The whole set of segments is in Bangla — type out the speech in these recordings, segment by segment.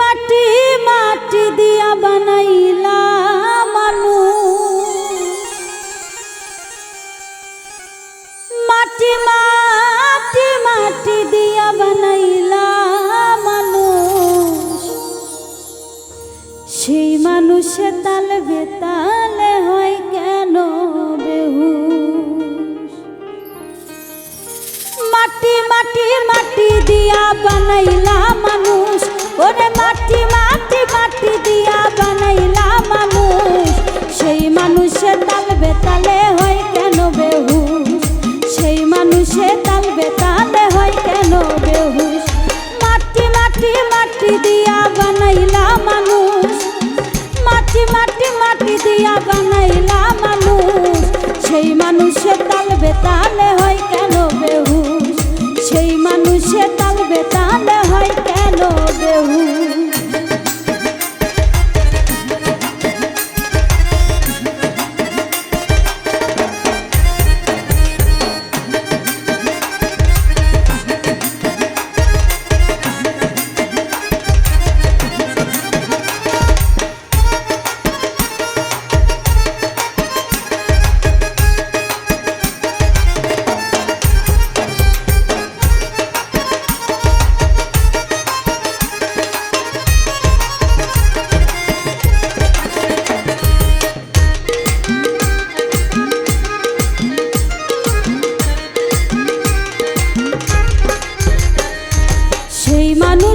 মাটি মাটি দিয়া বানাইলা মানুষ। মাটি মাটি মাটি দিয়া বানাইলা মানুষ। সেই মানুষে তাল বেতালে হয় কেন বেহুশ? সেই মানুষে তাল বেতালে হয় কেন বেহুশ?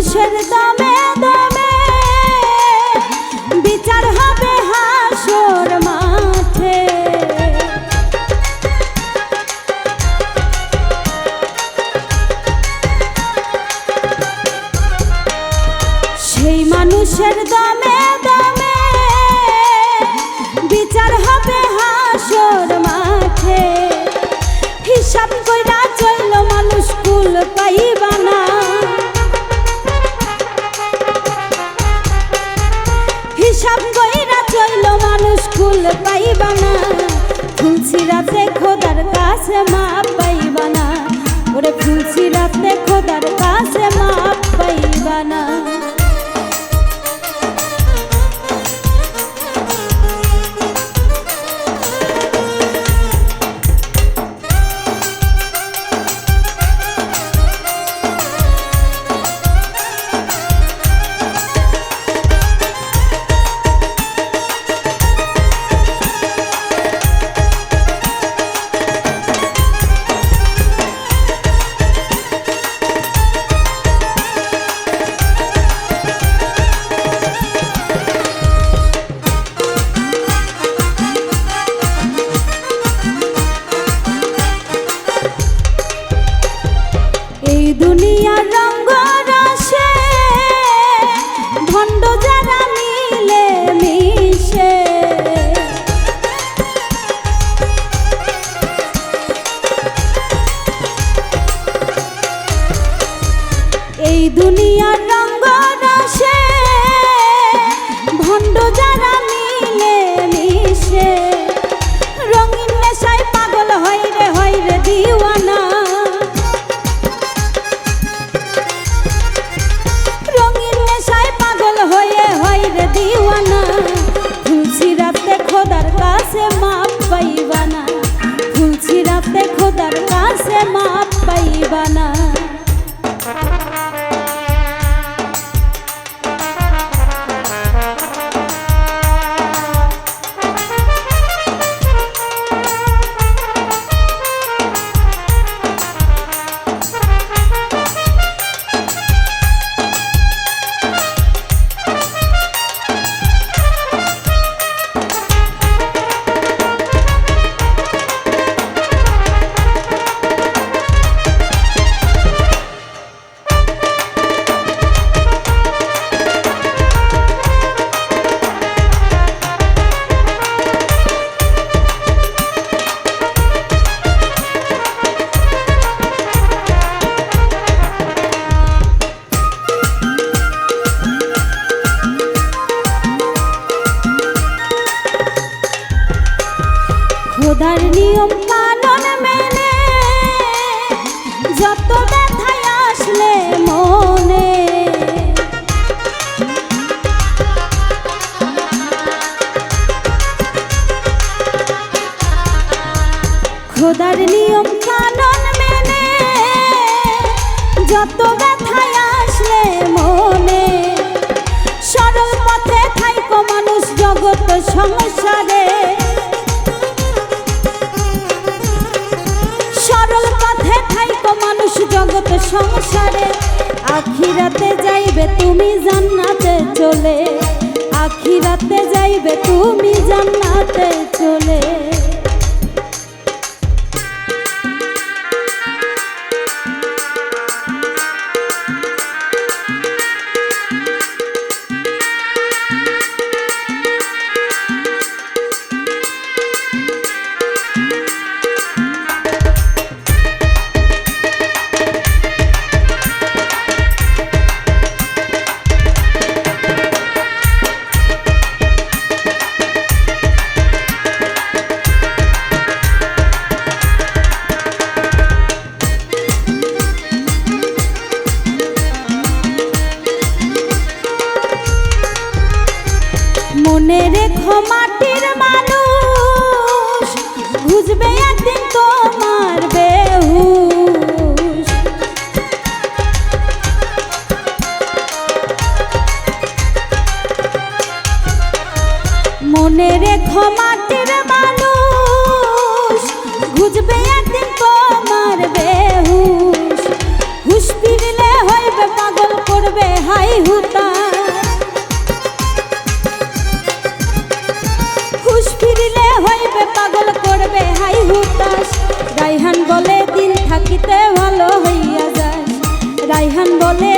মানুষের দমে বিচার হবে হাসর মাঠে। সেই মানুষের দমে বিচার হবে হাসর মাঠে। হিসাব কইরা চইল মানুষ কুল পাইবা কাছে মা পাইবানা ওরে ফুলছি রাতে খোদার কাছে দুনিয়ার খোদার নিয়ম কানুন মেনে, যত ব্যথায় আসলে মনে। খোদার নিয়ম কানুন মেনে, যত ব্যথায় আসলে মনে। সরল পথে থাইকো মানুষ জগৎ সংসারে। জগৎ সংসারে আখিরাতে যাইবে তুমি জান্নাতে চলে। আখিরাতে যাইবে তুমি জান্নাতে চলে। মনে রেখো মাটির মানুষ। বুঝবে একদিন তোমার মনে রেখো মাটির মানুষ। বুঝবে একদিন তোমার বেহুশ। হুশ ফিরলে হইবে পাগল করবে হাই হুতা। থাকিতে ভালো হইয়া যায়। রাইহান বলে